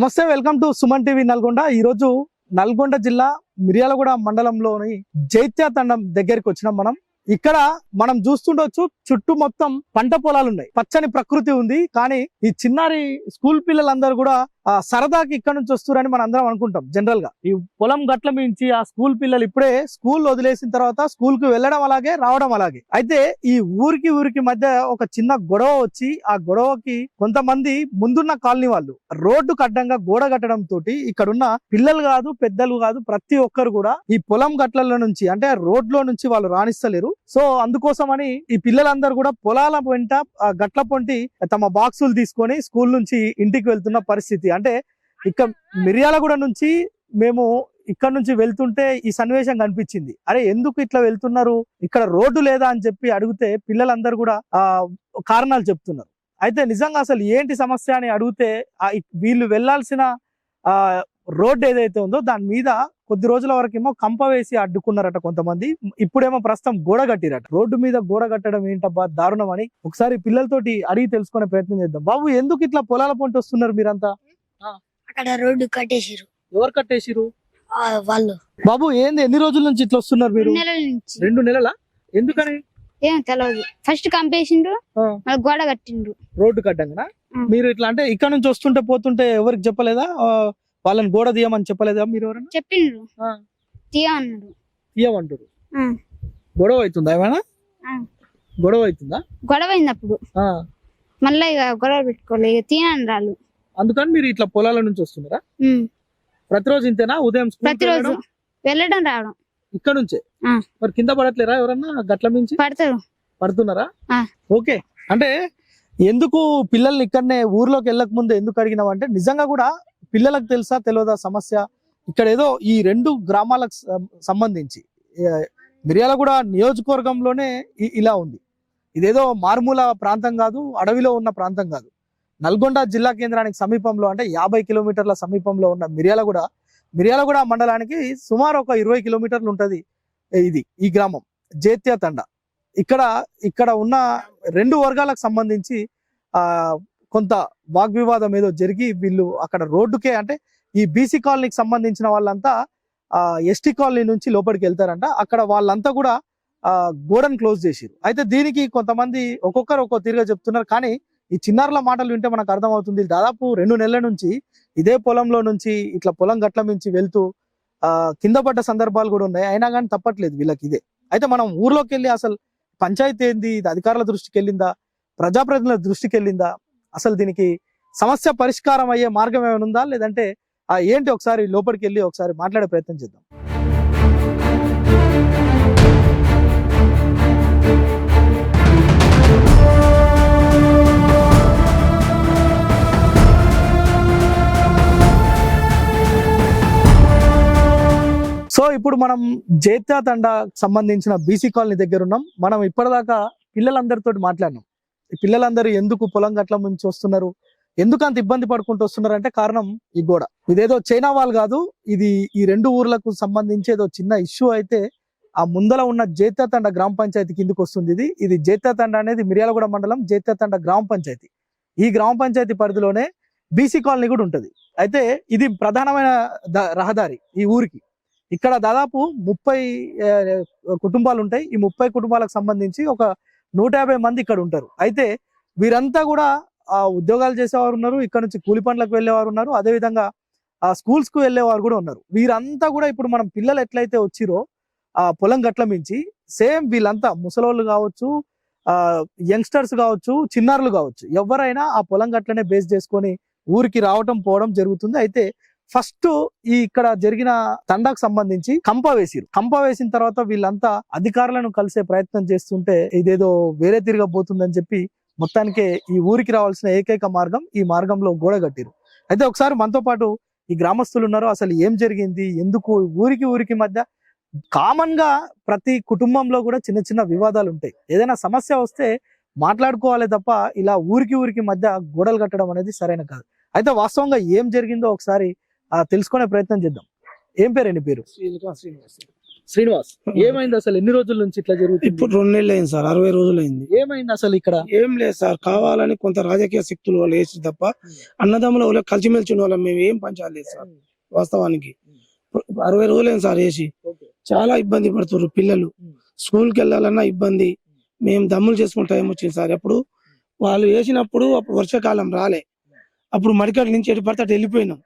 నమస్తే welcome to Suman TV Nalgonda. ఈ రోజు నల్గొండ జిల్లా మిర్యాలగూడ మండలంలోని జైత్య తండం దగ్గరికి వచ్చినాం మనం. ఇక్కడ మనం చూస్తుండొచ్చు చుట్టూ మొత్తం పంట పొలాలు ఉన్నాయి పచ్చని ప్రకృతి ఉంది కానీ ఈ చిన్నారి స్కూల్ పిల్లలందరూ కూడా సరదాకి ఇక్కడ నుంచి వస్తున్నారని మనం అందరం అనుకుంటాం జనరల్గా. ఈ పొలం గట్ల మించి ఆ స్కూల్ పిల్లలు ఇప్పుడే స్కూల్ వదిలేసిన తర్వాత స్కూల్కు వెళ్ళడం అలాగే రావడం అలాగే. అయితే ఈ ఊరికి ఊరికి మధ్య ఒక చిన్న గొడవ వచ్చి ఆ గొడవకి కొంతమంది ముందున్న కాలనీ వాళ్ళు రోడ్డు అడ్డంగా గోడ కట్టడం తోటి ఇక్కడున్న పిల్లలు కాదు పెద్దలు కాదు ప్రతి ఒక్కరు కూడా ఈ పొలం గట్లలో నుంచి అంటే రోడ్లో నుంచి వాళ్ళు రాణిస్తలేరు. సో అందుకోసమని ఈ పిల్లలందరూ కూడా పొలాల వెంట గట్ల పొంటి తమ బాక్సులు తీసుకొని స్కూల్ నుంచి ఇంటికి వెళ్తున్న పరిస్థితి. అంటే ఇక మిర్యాలగూడ నుంచి మేము ఇక్కడ నుంచి వెళ్తుంటే ఈ సన్నివేశం కనిపించింది. అరే ఎందుకు ఇట్లా వెళ్తున్నారు? ఇక్కడ రోడ్డు లేదా అని చెప్పి అడిగితే పిల్లలందరూ కూడా ఆ కారణాలు చెప్తున్నారు. అయితే నిజంగా అసలు ఏంటి సమస్య అని అడిగితే వీళ్ళు వెళ్ళాల్సిన ఆ రోడ్డు ఏదైతే ఉందో దాని మీద కొద్ది రోజుల వరకేమో కంప వేసి అడ్డుకున్నారట కొంతమంది. ఇప్పుడేమో ప్రస్తుతం గోడ కట్టిరట. రోడ్డు మీద గోడ కట్టడం ఏంటబ్బా దారుణం అని ఒకసారి పిల్లలతోటి అడిగి తెలుసుకునే ప్రయత్నం చేద్దాం. బాబు ఎందుకు ఇట్లా పొలాల పంట వస్తున్నారు మీరంతా? అక్కడ రోడ్డు కట్టేసిరు ఎవరు కట్టేసిరు వాళ్ళు. బాబు ఏంది? ఎన్ని రోజుల నుంచి ఇట్లా వస్తున్నారు మీరు? నెలల నుంచి. రెండు నెలల? ఎందుకని? ఏం తెలియదు ఫస్ట్ కంపేసిండ్రు. మళ్ళీ గోడ కట్టిండ్రు. రోడ్డు కట్టంగా. మీరు ఇట్లా అంటే ఇక్కడ నుంచి వస్తుంటే పోతుంటే ఎవరికి చెప్పలేదా? వాళ్ళని గోడ తీయమని చెప్పలేదా మీరు ఎవరైనా చెప్పిండ్రు ఆ. తీయ అన్నాడు తీయమంటారు. గొడవ అవుతుందా ఏమైనా. గొడవ అవుతుందా? గొడవ అయింది అప్పుడు. ఆ. మళ్ళీ ఇక గొడవ పెట్టుకోలే ఇక తీయనని రాళ్ళు. అందుకని మీరు ఇట్లా పొలాల నుంచి వస్తున్నారా. ప్రతిరోజు ఇంతేనా? ఉదయం ప్రతిరోజు వెళ్ళడం? రావడం. ఇక్కడ నుంచే. మరి కింద పడట్లేరా ఎవరన్నా గట్ల మించి? పడతారు. పడుతున్నారా. ఓకే. అంటే ఎందుకు పిల్లల్ని ఇక్కడనే ఊర్లోకి వెళ్ళక ముందు ఎందుకు అడిగినావు అంటే నిజంగా కూడా పిల్లలకు తెలుసా తెలియదా సమస్య? ఇక్కడ ఏదో ఈ రెండు గ్రామాలకు సంబంధించి. మిర్యాలగూడ నియోజకవర్గంలోనే ఇలా ఉంది. ఇదేదో మారుమూల ప్రాంతం కాదు అడవిలో ఉన్న ప్రాంతం కాదు. నల్గొండ జిల్లా కేంద్రానికి సమీపంలో అంటే యాభై కిలోమీటర్ల సమీపంలో ఉన్న మిర్యాలగూడ. మిర్యాలగూడ మండలానికి సుమారు ఒక ఇరవై కిలోమీటర్లు ఉంటుంది ఇది ఈ గ్రామం జేత్య తండ. ఇక్కడ ఇక్కడ ఉన్న రెండు వర్గాలకు సంబంధించి ఆ కొంత వాగ్వివాదం ఏదో జరిగి వీళ్ళు అక్కడ రోడ్డుకే అంటే ఈ బీసీ కాలనీకి సంబంధించిన వాళ్ళంతా ఆ ఎస్టీ కాలనీ నుంచి లోపలికి వెళ్తారంట. అక్కడ వాళ్ళంతా కూడా ఆ గోడను క్లోజ్ చేసిరు అయితే దీనికి కొంతమంది ఒక్కొక్కరు ఒక్కో తీరుగా చెప్తున్నారు. కానీ ఈ చిన్నారుల మాటలు వింటే మనకు అర్థమవుతుంది దాదాపు రెండు నెలల నుంచి ఇదే పొలంలో నుంచి ఇట్లా పొలం గట్ల నుంచి వెళ్తూ కింద పడ్డ సందర్భాలు కూడా ఉన్నాయి. అయినా కానీ తప్పట్లేదు వీళ్ళకి ఇదే. అయితే మనం ఊర్లోకి వెళ్ళి అసలు పంచాయతీ ఏంది? ఇది అధికారుల దృష్టికి వెళ్ళిందా? ప్రజాప్రతినిధుల దృష్టికి వెళ్ళిందా? అసలు దీనికి సమస్య పరిష్కారం అయ్యే మార్గం ఏమైనా ఉందా? లేదంటే ఏంటి ఒకసారి లోపలికి వెళ్ళి ఒకసారి మాట్లాడే ప్రయత్నం చేద్దాం. సో ఇప్పుడు మనం జైత్యా తండ సంబంధించిన బీసీ కాలనీ దగ్గర ఉన్నాం. మనం ఇప్పటిదాకా పిల్లలందరితో మాట్లాడినాం. పిల్లలందరూ ఎందుకు పొలం గట్ల నుంచి వస్తున్నారు? ఎందుకు అంత ఇబ్బంది పడుకుంటూ వస్తున్నారు అంటే కారణం ఈ గోడ. ఇదేదో చైనా వాళ్ళు కాదు ఇది ఈ రెండు ఊర్లకు సంబంధించి ఏదో చిన్న ఇష్యూ అయితే ఆ ముందల ఉన్న జైత్యతండ గ్రామ పంచాయతీ కిందకి వస్తుంది ఇది. ఇది జైత్యతండ అనేది మిర్యాలగూడ మండలం జైత్యతండ గ్రామ పంచాయతీ. ఈ గ్రామ పంచాయతీ పరిధిలోనే బీసీ కాలనీ కూడా ఉంటుంది. అయితే ఇది ప్రధానమైన ద- రహదారి ఈ ఊరికి. ఇక్కడ దాదాపు ముప్పై కుటుంబాలు ఉంటాయి ఈ ముప్పై కుటుంబాలకు సంబంధించి ఒక నూట యాభై మంది ఇక్కడ ఉంటారు. అయితే వీరంతా కూడా ఆ ఉద్యోగాలు చేసేవారు ఉన్నారు. ఇక్కడ నుంచి కూలి పనులకు వెళ్ళేవారు ఉన్నారు. అదే విధంగా ఆ స్కూల్స్కు వెళ్ళేవారు కూడా ఉన్నారు. వీరంతా కూడా ఇప్పుడు మనం పిల్లలు ఎట్లయితే వచ్చిరో ఆ పొలం గట్ల మించి సేమ్ వీళ్ళంతా ముసలోళ్ళు కావచ్చు ఆ యంగ్స్టర్స్ కావచ్చు చిన్నారులు కావచ్చు ఎవరైనా ఆ పొలం గట్లనే బేస్ చేసుకొని ఊరికి రావటం పోవడం జరుగుతుంది. అయితే ఫస్ట్ ఈ ఇక్కడ జరిగిన తండాకు సంబంధించి కంప వేసిరు. కంప వేసిన తర్వాత వీళ్ళంతా అధికారులను కలిసే ప్రయత్నం చేస్తుంటే ఇదేదో వేరే తిరగబోతుందని చెప్పి మొత్తానికే ఈ ఊరికి రావాల్సిన ఏకైక మార్గం ఈ మార్గంలో గోడ కట్టిరు. అయితే ఒకసారి మనతో పాటు ఈ గ్రామస్తులు ఉన్నారు. అసలు ఏం జరిగింది? ఎందుకు? ఊరికి ఊరికి మధ్య కామన్గా ప్రతి కుటుంబంలో కూడా చిన్న చిన్న వివాదాలు ఉంటాయి. ఏదైనా సమస్య వస్తే మాట్లాడుకోవాలి తప్ప ఇలా ఊరికి ఊరికి మధ్య గోడలు కట్టడం అనేది సరైన కాదు. అయితే వాస్తవంగా ఏం జరిగిందో ఒకసారి తెలుసుకునే ప్రయత్నం చేద్దాం. ఏం పేరు నీ పేరు? శ్రీనివాస్ ఏమైంది అసలు ఎన్ని రోజుల నుంచి ఇట్లా జరుగుతుంది? ఇప్పుడు రెండు నెలలు అయింది సార్ అరవై రోజులు అయింది ఏమైంది అసలు ఇక్కడ? ఏం లేదు సార్ కావాలని కొంత రాజకీయ శక్తులు వాళ్ళు వేసి తప్ప అన్నదమ్ముల వాళ్ళు కలిసిమెలిసి ఉన్న వాళ్ళం మేము ఏం పంచాలేదు సార్ వాస్తవానికి. అరవై రోజులు అయింది సార్ వేసి. చాలా ఇబ్బంది పడుతున్నారు పిల్లలు. స్కూల్కి వెళ్ళాలన్నా ఇబ్బంది. మేము దమ్ములు చేసుకునే టైం వచ్చింది సార్. అప్పుడు వాళ్ళు వేసినప్పుడు అప్పుడు వర్షాకాలం రాలే. అప్పుడు మడికట్ల నుంచి ఎటు పడితే అటు వెళ్ళిపోయినాం.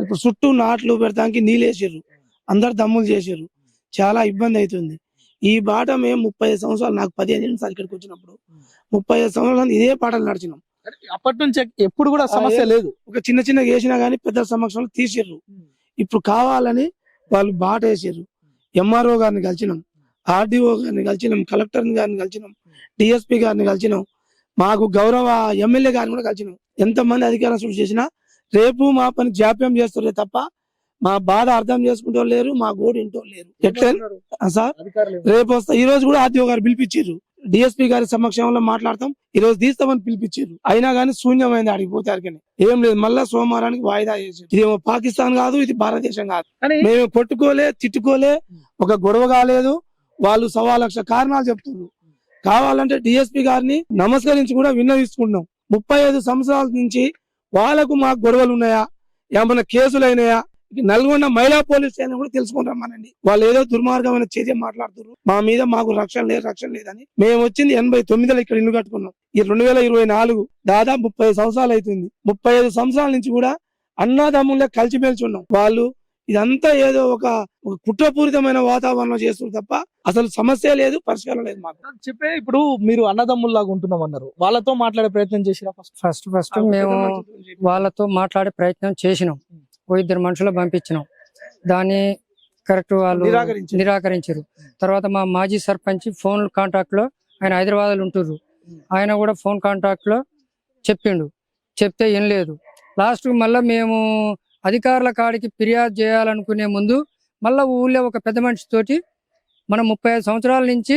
ఇప్పుడు చుట్టూ నాట్లు పెడతానికి నీళ్ళు వేసారు అందరు దమ్ములు చేసారు చాలా ఇబ్బంది అవుతుంది ఈ బాట మేము ముప్పై ఐదు సంవత్సరాలు నాకు పదిహేను సార్ ఇక్కడికి వచ్చినప్పుడు ముప్పై ఐదు సంవత్సరాలు ఇదే పాటలు నడిచినాం. అప్పటి నుంచి ఎప్పుడు కూడా సమస్య లేదు. ఒక చిన్న చిన్న వేసినా గానీ పెద్దల సమక్షంలో తీసిర్రు. ఇప్పుడు కావాలని వాళ్ళు బాట వేసారు ఎంఆర్ఓ గారిని కలిసినాం ఆర్డీఓ గారిని కలిసినాం కలెక్టర్ గారిని కలిసినాం డిఎస్పీ గారిని కలిసినాం మాకు గౌరవ ఎమ్మెల్యే గారిని కూడా కలిసినాం. ఎంతమంది అధికారం సృష్టి చేసినా రేపు మా పని జాప్యం చేస్తున్నారు తప్ప మా బాధ అర్థం చేసుకుంటూ లేరు మా గోడు ఇంటో లేరు. ఎట్లా? సార్? రేపు వస్తా. ఈ రోజు కూడా ఆర్టీఓ గారు పిలిపించారు డిఎస్పీ గారి సమక్షంలో మాట్లాడతాం. ఈ రోజు తీస్తామని పిలిపించారు అయినా కానీ శూన్యమైంది ఆడికి పోతే అడిగిన ఏం లేదు మళ్ళా సోమవారానికి వాయిదా చేసారు ఇదేమో పాకిస్తాన్ కాదు ఇది భారతదేశం కాదు. మేము కొట్టుకోలే తిట్టుకోలే ఒక గొడవ కాలేదు. వాళ్ళు సవా లక్ష కారణాలు చెప్తున్నారు కావాలంటే డిఎస్పీ గారిని నమస్కరించి కూడా విన్నవిస్తున్నాం ముప్పై ఐదు సంవత్సరాల నుంచి వాళ్ళకు మాకు గొడవలు ఉన్నాయా ఏమైనా కేసులు అయినాయా నల్గొండ మహిళా పోలీస్ స్టేషన్ కూడా తెలుసుకుని మనండి. వాళ్ళు ఏదో దుర్మార్గమైన చర్య మాట్లాడుతున్నారు. మా మీద మాకు రక్షణ లేదు రక్షణ లేదని. మేము వచ్చింది ఎనభై తొమ్మిదిలో ఇక్కడ ఇల్లు కట్టుకున్నాం. ఈ రెండు వేల ఇరవై నాలుగు దాదాపు ముప్పై సంవత్సరాలు అవుతుంది. ముప్పై ఐదు సంవత్సరాల నుంచి కూడా అన్నాదమ్ములే కలిసిమెలిసి ఉన్నాం. వాళ్ళు ఇదంతా ఏదో ఒక కుట్రపూరితమైన వాతావరణం చేస్తున్నారు తప్ప అసలు సమస్య లేదు పరిష్కారం లేదు మాకు. చెప్పే ఇప్పుడు మీరు అన్నదమ్ముల్లాగా ఉంటున్నాం అన్నారు వాళ్ళతో మాట్లాడే ప్రయత్నం చేసిరా ఫస్ట్ ఫస్ట్ ఫస్ట్ మేము వాళ్ళతో మాట్లాడే ప్రయత్నం చేసినాం. ఓ ఇద్దరు మనుషులు పంపించినాం. దాన్ని కరెక్ట్ వాళ్ళు నిరాకరించారు. నిరాకరించారు. తర్వాత మా మాజీ సర్పంచ్ ఫోన్ కాంటాక్ట్లో ఆయన హైదరాబాద్లో ఉంటుర్రు ఆయన కూడా ఫోన్ కాంటాక్ట్లో చెప్పిండు. చెప్తే ఏం లేదు. లాస్ట్ మళ్ళీ మేము అధికారుల కాడికి ఫిర్యాదు చేయాలనుకునే ముందు మళ్ళీ ఊళ్ళో ఒక పెద్ద మనిషి తోటి మనం ముప్పై ఐదు సంవత్సరాల నుంచి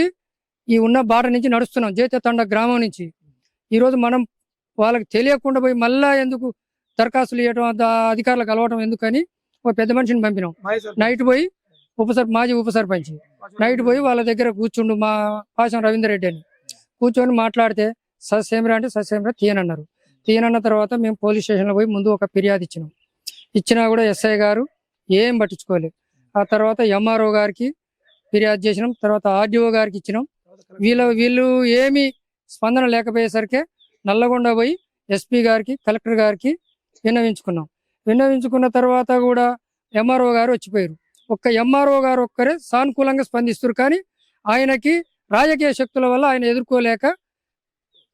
ఈ ఉన్న బాట నుంచి నడుస్తున్నాం జైతతండ గ్రామం నుంచి. ఈ రోజు మనం వాళ్ళకి తెలియకుండా పోయి మళ్ళా ఎందుకు దరఖాస్తులు ఇవ్వడం అధికారులకు కలవటం ఎందుకని ఒక పెద్ద మనిషిని పంపినాం. నైట్ పోయి ఉపసర్ మాజీ ఉప సర్పంచ్. నైట్ పోయి వాళ్ళ దగ్గర కూర్చుండు మా పాశం రవీందర్ రెడ్డి అని. కూర్చొని మాట్లాడితే సస్యమరా అంటే సస్యమరా తీయనన్నారు. తీయనన్న తర్వాత మేము పోలీస్ స్టేషన్లో పోయి ముందు ఒక ఫిర్యాదు ఇచ్చినాం. ఇచ్చినా కూడా ఎస్ఐ గారు ఏం పట్టించుకోలేదు. ఆ తర్వాత ఎంఆర్ఓ గారికి ఫిర్యాదు చేసినాం తర్వాత ఆర్డీఓ గారికి ఇచ్చినాం. వీళ్ళ వీళ్ళు ఏమి స్పందన లేకపోయేసరికి నల్లగొండ పోయి ఎస్పీ గారికి కలెక్టర్ గారికి విన్నవించుకున్నాం. విన్నవించుకున్న తర్వాత కూడా ఎంఆర్ఓ గారు వచ్చిపోయారు. ఒక్క ఎంఆర్ఓ గారు ఒక్కరే సానుకూలంగా స్పందిస్తారు కానీ ఆయనకి రాజకీయ శక్తుల వల్ల ఆయన ఎదుర్కోలేక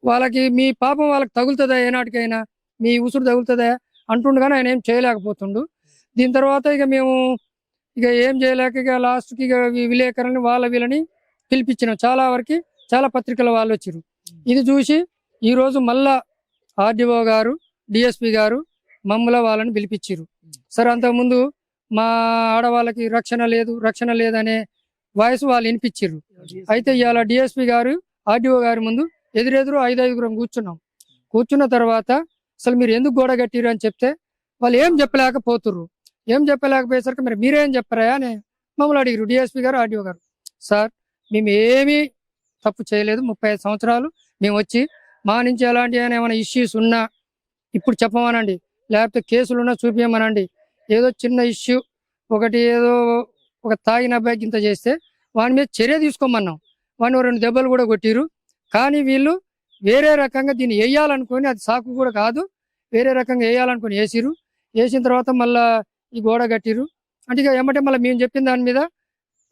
వాళ్ళకి మీ పాపం వాళ్ళకి తగులుతుందా ఏనాటికైనా? మీ ఉసురు తగులుతుందా? అంటుండగానే ఆయన ఏం చేయలేకపోతుండు. దీని తర్వాత ఇక మేము ఇక ఏం చేయలేక ఇక లాస్ట్కి ఇక వి- విలేకరులని వాళ్ళ వీళ్ళని పిలిపించినాం. చాలా వరకు చాలా పత్రికల వాళ్ళు వచ్చారు ఇది చూసి ఈ రోజు మళ్ళా ఆర్డీఓ గారు డిఎస్పి గారు మమ్మల వాళ్ళని పిలిపించారు సరే అంతకుముందు మా ఆడవాళ్ళకి రక్షణ లేదు రక్షణ లేదనే వాయిస్ వాళ్ళు వినిపించారు అయితే ఇవాళ డిఎస్పి గారు ఆర్డీఓ గారి ముందు ఎదురెదురు ఐదు ఐదుగురం కూర్చున్నాం. కూర్చున్న తర్వాత అసలు మీరు ఎందుకు గోడ కట్టిరు అని చెప్తే వాళ్ళు ఏం చెప్పలేకపోతుర్రు. ఏం చెప్పలేకపోయేసరికి మరి మీరేం చెప్పరా అని మమ్మల్ని అడిగారు డిఎస్పి గారు ఆర్డీఓ గారు. సార్ మేము ఏమీ తప్పు చేయలేదు. ముప్పై ఐదు సంవత్సరాలు మేము వచ్చి మా నుంచి ఎలాంటి ఏమైనా ఇష్యూస్ ఉన్నా ఇప్పుడు చెప్పమనండి. లేకపోతే కేసులు ఉన్నా చూపించమనండి ఏదో చిన్న ఇష్యూ ఒకటి ఏదో ఒక తాగిన అబ్బాయికి ఇంత చేస్తే వాని మీద చర్య తీసుకోమన్నాం. వాడిని రెండు దెబ్బలు కూడా కొట్టిరు కానీ వీళ్ళు వేరే రకంగా దీన్ని వేయాలనుకొని అది సాకు కూడా కాదు. వేరే రకంగా వేయాలనుకొని వేసిరు. వేసిన తర్వాత మళ్ళా ఈ గోడ కట్టిరు. అంటే ఇక ఏమంటే మళ్ళీ మేము చెప్పిన దాని మీద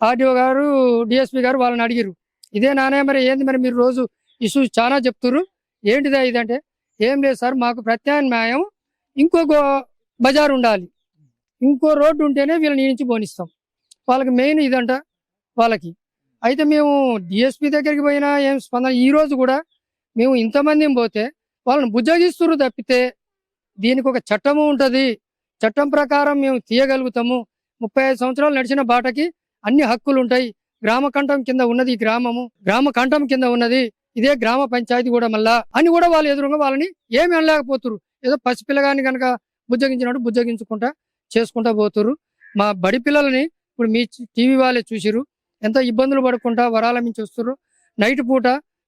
ఆర్డీఓ గారు డిఎస్పి గారు వాళ్ళని అడిగిరు. ఇదే నానే మరి ఏంది మరి మీరు రోజు ఇష్యూస్ చాలా చెప్తుర్రు. ఏంటిదా ఇదంటే ఏం లేదు సార్ మాకు ప్రత్యామ్నాయం ఇంకో గో బజార్ ఉండాలి. ఇంకో రోడ్డు ఉంటేనే వీళ్ళని నుంచి పోనిస్తాం. వాళ్ళకి మెయిన్ ఇదంట వాళ్ళకి. అయితే మేము డిఎస్పి దగ్గరికి పోయినా ఏం స్పందన ఈ రోజు కూడా మేము ఇంతమందిని పోతే వాళ్ళని బుజ్జగిస్తున్నారు తప్పితే దీనికి ఒక చట్టము ఉంటది. చట్టం ప్రకారం మేము తీయగలుగుతాము. ముప్పై ఐదు సంవత్సరాలు నడిచిన బాటకి అన్ని హక్కులు ఉంటాయి. గ్రామ కంఠం కింద ఉన్నది ఈ గ్రామము. గ్రామ కంఠం కింద ఉన్నది. ఇదే గ్రామ పంచాయతీ కూడా మళ్ళా అని కూడా వాళ్ళు ఎదురుగా వాళ్ళని ఏమి అనలేకపోతురు. ఏదో పసిపిల్లగాని కనుక బుజ్జగించినట్టు బుజ్జగించుకుంటా చేసుకుంటా పోతురు. మా బడి పిల్లలని ఇప్పుడు మీ టీవీ వాళ్ళే చూసిరు ఎంత ఇబ్బందులు పడుకుంటా వరాల మించి వస్తుర్రు. నైట్ పూట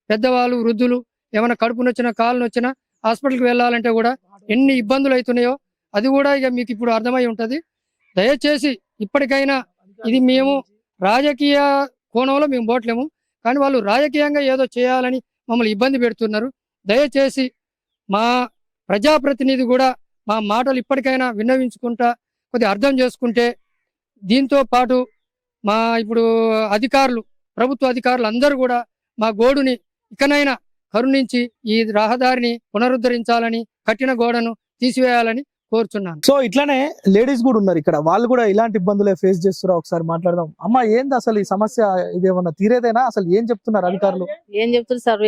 పెద్దవాళ్ళు వృద్ధులు ఏమైనా కడుపు నొచ్చినా కాలు నొచ్చినా హాస్పిటల్కి వెళ్ళాలంటే కూడా ఎన్ని ఇబ్బందులు అవుతున్నాయో అది కూడా ఇక మీకు ఇప్పుడు అర్థమై ఉంటుంది. దయచేసి ఇప్పటికైనా ఇది మేము రాజకీయ కోణంలో మేము పోట్లేము. కానీ వాళ్ళు రాజకీయంగా ఏదో చేయాలని మమ్మల్ని ఇబ్బంది పెడుతున్నారు. దయచేసి మా ప్రజాప్రతినిధి కూడా మా మాటలు ఇప్పటికైనా విన్నవించుకుంటా కొద్దిగా అర్థం చేసుకుంటే దీంతో పాటు మా ఇప్పుడు అధికారులు ప్రభుత్వ అధికారులు అందరూ కూడా మా గోడుని ఇకనైనా కరుణించి ఈ రహదారిని పునరుద్ధరించాలని కట్టిన గోడను తీసివేయాలని కోరుచున్నాను. సో ఇట్లానే లేడీస్ కూడా ఉన్నారు ఇక్కడ. వాళ్ళు కూడా ఇలాంటి ఇబ్బందులే ఫేస్ చేస్తున్నారు ఒకసారి మాట్లాడదాం. అమ్మ ఏంది అసలు ఈ సమస్య? ఇదేమన్నా తీరేదేనా? అసలు ఏం చెప్తున్నారు అధికారులు? ఏం చెప్తున్నారు సార్?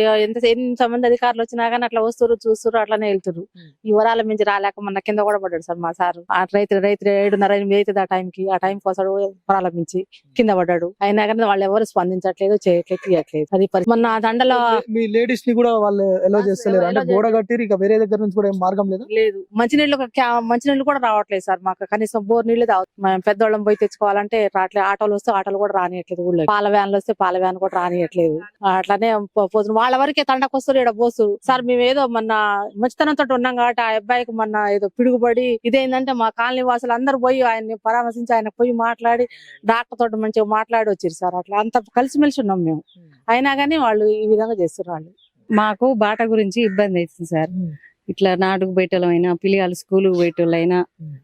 ఎంత మంది అధికారులు వచ్చినా కానీ అట్లా వస్తారు చూస్తారు అట్లానే వెళ్తారు ఈ వరాల మించి రాలేక మొన్న కింద కూడా పడ్డాడు సార్ మా సార్. ఆ రైతు రైతు ఏడున్నర ఎనిమిది అవుతుంది ఆ టైంకి ఆ టైంకి వస్తాడు వరాల మించి కింద పడ్డాడు. అయినా కానీ వాళ్ళు ఎవరు స్పందించట్లేదు చేయట్లేదు తీయట్లేదు. అది మొన్న ఆ దండలో మీ లేడీస్ని కూడా వాళ్ళు ఎలో చేస్తలేరు? అంటే గోడ కట్టిరు ఇక వేరే దగ్గర నుంచి కూడా ఏం మార్గం లేదు? లేదు. మంచినీళ్ళు మంచినీళ్ళు కూడా రావట్లేదు సార్ మాకు. కనీసం బోర్ నీళ్ళు తాగు మేము పెద్దోళ్ళం పోయి తెచ్చుకోవాలంటే రావట్లేదు ఆటోలు వస్తే ఆటోలు కూడా రానియట్లేదు ఊళ్ళో పాల వ్యాన్లు వస్తే పాల వ్యాన్ కూడా రానియట్లేదు. అట్లానే పోతున్నారు. వాళ్ళ వరకే తండకు వస్తారు ఇక్కడ పోస్తారు. సార్ మేము ఏదో మొన్న మంచితనంతో ఉన్నాం కాబట్టి ఆ అబ్బాయికి మొన్న ఏదో పిడుగుపడి ఇదేంటంటే మా కాలనీ వాసులు అందరు పోయి ఆయన్ని పరామర్శించి ఆయన పోయి మాట్లాడి డాక్టర్ తోటి మంచిగా మాట్లాడి వచ్చారు సార్. అట్లా అంత కలిసిమెలిసి ఉన్నాం మేము. అయినా కానీ వాళ్ళు ఈ విధంగా చేస్తారు వాళ్ళు. మాకు బాట గురించి ఇబ్బంది అవుతుంది సార్. ఇట్లా నాటుకు పెట్టాలైనా పిల్లలు స్కూల్ పోయేటోళ్ళైనా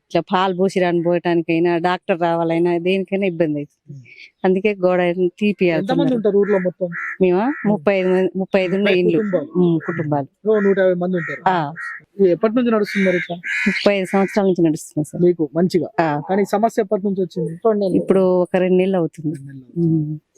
ఇట్లా పాలు పోసిరాని పోయటానికైనా డాక్టర్ రావాలైనా దేనికైనా ఇబ్బంది అవుతుంది. అందుకే గోడ ఎంతమంది తీపియాలి ఉంటారు ఊర్లో మొత్తం? మేము? ముప్పై ఐదు మంది ముప్పై ఐదు ఉన్నాయి ఇండ్లు కుటుంబాలు. నూట యాభై మంది ఉంటారు. ఎప్పటి నుంచి నడుస్తున్నారు ఇట్లా? ముప్పై ఐదు సంవత్సరాల నుంచి నడుస్తుంది సార్. మీకు మంచిగా? కానీ సమస్య ఎప్పటి నుంచి వచ్చింది? ఇప్పుడు ఒక రెండు నెలలు అవుతుంది.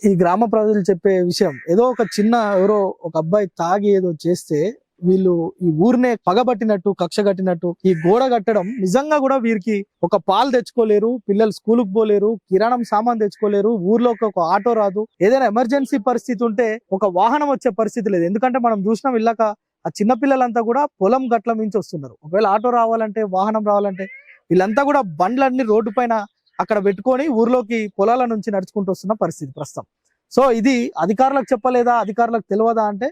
ఈ గ్రామ ప్రజలు చెప్పే విషయం ఏదో ఒక చిన్న ఎవరో ఒక అబ్బాయి తాగి ఏదో చేస్తే వీళ్ళు ఈ ఊరినే పగబట్టినట్టు కక్ష కట్టినట్టు ఈ గోడ కట్టడం నిజంగా కూడా వీరికి ఒక పాలు తెచ్చుకోలేరు పిల్లలు స్కూల్కి పోలేరు కిరాణం సామాన్ తెచ్చుకోలేరు ఊర్లో ఒక ఆటో రాదు. ఏదైనా ఎమర్జెన్సీ పరిస్థితి ఉంటే ఒక వాహనం వచ్చే పరిస్థితి లేదు. ఎందుకంటే మనం చూసినాం ఇళ్ళక ఆ చిన్నపిల్లలంతా కూడా పొలం గట్ల మించి వస్తున్నారు. ఒకవేళ ఆటో రావాలంటే వాహనం రావాలంటే వీళ్ళంతా కూడా బండ్లన్నీ రోడ్డు పైన అక్కడ పెట్టుకొని ఊర్లోకి పొలాల నుంచి నడుచుకుంటూ వస్తున్న పరిస్థితి ప్రస్తుతం. సో ఇది అధికారులకు చెప్పలేదా అధికారులకు తెలియదా అంటే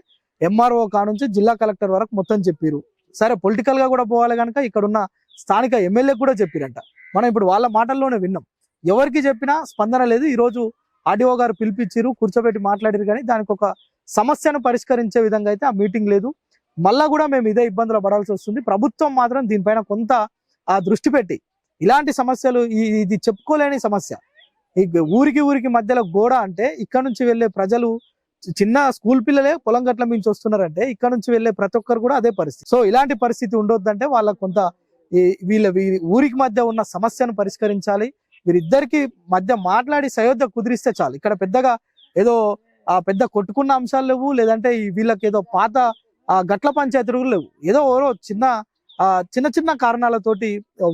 ఎంఆర్ఓ కానుంచి జిల్లా కలెక్టర్ వరకు మొత్తం చెప్పారు సరే పొలిటికల్గా కూడా పోవాలి కనుక ఇక్కడ ఉన్న స్థానిక ఎమ్మెల్యే కూడా చెప్పిరంట. మనం ఇప్పుడు వాళ్ళ మాటల్లోనే విన్నాం. ఎవరికి చెప్పినా స్పందన లేదు. ఈ రోజు ఆర్డీఓ గారు పిలిపించారు కూర్చోబెట్టి మాట్లాడారు కానీ దానికి ఒక సమస్యను పరిష్కరించే విధంగా అయితే ఆ మీటింగ్ లేదు. మళ్ళా కూడా మేము ఇదే ఇబ్బందులు పడాల్సి వస్తుంది. ప్రభుత్వం మాత్రం దీనిపైన కొంత ఆ దృష్టి పెట్టి ఇలాంటి సమస్యలు ఇది చెప్పుకోలేని సమస్య. ఈ ఊరికి ఊరికి మధ్యలో గోడ అంటే ఇక్కడ నుంచి వెళ్ళే ప్రజలు చిన్న స్కూల్ పిల్లలే పొలం గట్ల మించి వస్తున్నారంటే ఇక్కడ నుంచి వెళ్ళే ప్రతి ఒక్కరు కూడా అదే పరిస్థితి. సో ఇలాంటి పరిస్థితి ఉండొద్దంటే వాళ్ళకు కొంత వీళ్ళ ఊరికి మధ్య ఉన్న సమస్యను పరిష్కరించాలి. వీరిద్దరికి మధ్య మాట్లాడి సయోధ్య కుదిరిస్తే చాలు. ఇక్కడ పెద్దగా ఏదో ఆ పెద్ద కొట్టుకున్న అంశాలు లేవు. లేదంటే వీళ్ళకి ఏదో పాత ఆ గట్ల పంచాయతీ లేవు. ఏదో ఓరో చిన్న ఆ చిన్న చిన్న కారణాలతోటి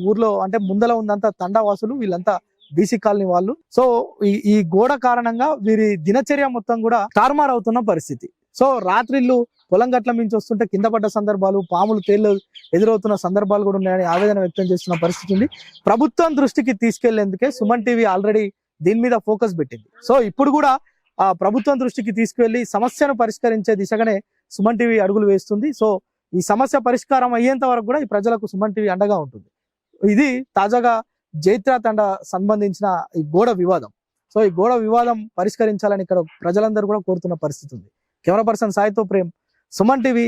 ఊర్లో అంటే ముందల ఉందంతా తండావాసులు వీళ్ళంతా బీసీ కాలనీ వాళ్ళు. సో ఈ ఈ గోడ కారణంగా వీరి దినచర్య మొత్తం కూడా తారుమారు అవుతున్న పరిస్థితి. సో రాత్రిళ్ళు పొలం గట్ల మించి వస్తుంటే కింద పడ్డ సందర్భాలు పాములు తేళ్ళు ఎదురవుతున్న సందర్భాలు కూడా ఉన్నాయని ఆవేదన వ్యక్తం చేస్తున్న పరిస్థితి ఉంది. ప్రభుత్వం దృష్టికి తీసుకెళ్ళేందుకే సుమన్ టీవీ ఆల్రెడీ దీని మీద ఫోకస్ పెట్టింది. సో ఇప్పుడు కూడా ఆ ప్రభుత్వం దృష్టికి తీసుకువెళ్ళి సమస్యను పరిష్కరించే దిశగానే సుమన్ టీవీ అడుగులు వేస్తుంది. సో ఈ సమస్య పరిష్కారం అయ్యేంత వరకు కూడా ఈ ప్రజలకు సుమన్ టీవీ అండగా ఉంటుంది. ఇది తాజాగా జైత్రా తండ సంబంధించిన ఈ గోడ వివాదం. సో ఈ గోడ వివాదం పరిష్కరించాలని ఇక్కడ ప్రజలందరూ కూడా కోరుతున్న పరిస్థితి ఉంది కెమెరా పర్సన్ సాయితో ప్రేమ్ సుమన్ టీవీ.